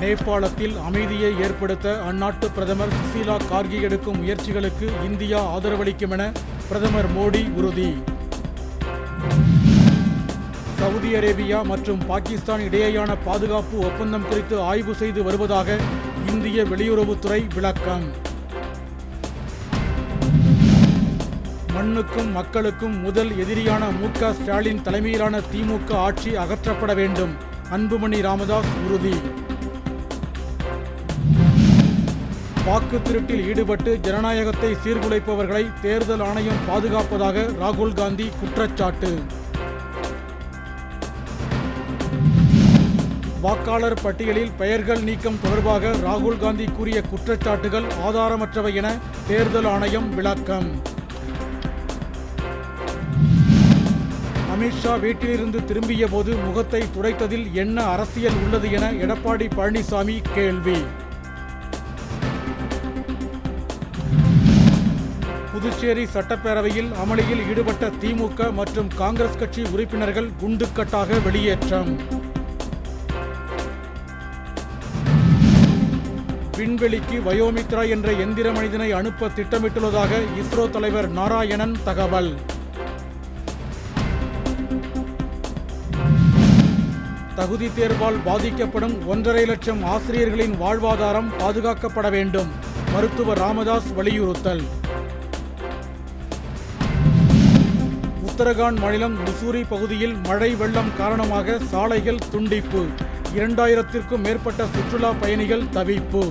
நேபாளத்தில் அமைதியை ஏற்படுத்த அந்நாட்டு பிரதமர் சுசீலா கார்கி எடுக்கும் முயற்சிகளுக்கு இந்தியா ஆதரவளிக்கும் என பிரதமர் மோடி உறுதி. சவுதி அரேபியா மற்றும் பாகிஸ்தான் இடையேயான பாதுகாப்பு ஒப்பந்தம் குறித்து ஆய்வு செய்து வருவதாக இந்திய வெளியுறவுத்துறை விளக்கம். மண்ணுக்கும் மக்களுக்கும் முதல் எதிரியான மு ஸ்டாலின் தலைமையிலான திமுக ஆட்சி அகற்றப்பட வேண்டும். அன்புமணி ராமதாஸ் உறுதி. வாக்கு திருட்டில் ஈடுபட்டு ஜனநாயகத்தை சீர்குலைப்பவர்களை தேர்தல் ஆணையம் பாதுகாப்பதாக ராகுல் காந்தி குற்றச்சாட்டு. வாக்காளர் பட்டியலில் பெயர்கள் நீக்கம் தொடர்பாக ராகுல் காந்தி கூறிய குற்றச்சாட்டுகள் ஆதாரமற்றவை என தேர்தல் ஆணையம் விளக்கம். அமித்ஷா வீட்டிலிருந்து திரும்பிய போது முகத்தை துடைத்ததில் என்ன அரசியல் உள்ளது என எடப்பாடி பழனிசாமி கேள்வி. புதுச்சேரி சட்டப்பேரவையில் அமளியில் ஈடுபட்ட திமுக மற்றும் காங்கிரஸ் கட்சி உறுப்பினர்கள் குண்டுக்கட்டாக வெளியேற்றம். விண்வெளிக்கு வயோமித்ரா என்ற எந்திர மனிதனை அனுப்ப திட்டமிட்டுள்ளதாக இஸ்ரோ தலைவர் நாராயணன் தகவல். தகுதி தேர்வால் பாதிக்கப்படும் ஒன்றரை லட்சம் ஆசிரியர்களின் வாழ்வாதாரம் பாதுகாக்கப்பட வேண்டும் மருத்துவர் ராமதாஸ் வலியுறுத்தல். உத்தரகாண்ட் மாநிலம் முசூரி பகுதியில் மழை வெள்ளம் காரணமாக சாலைகள் துண்டிப்பு. இரண்டாயிரத்திற்கும் மேற்பட்ட சுற்றுலா பயணிகள் தவிப்பு.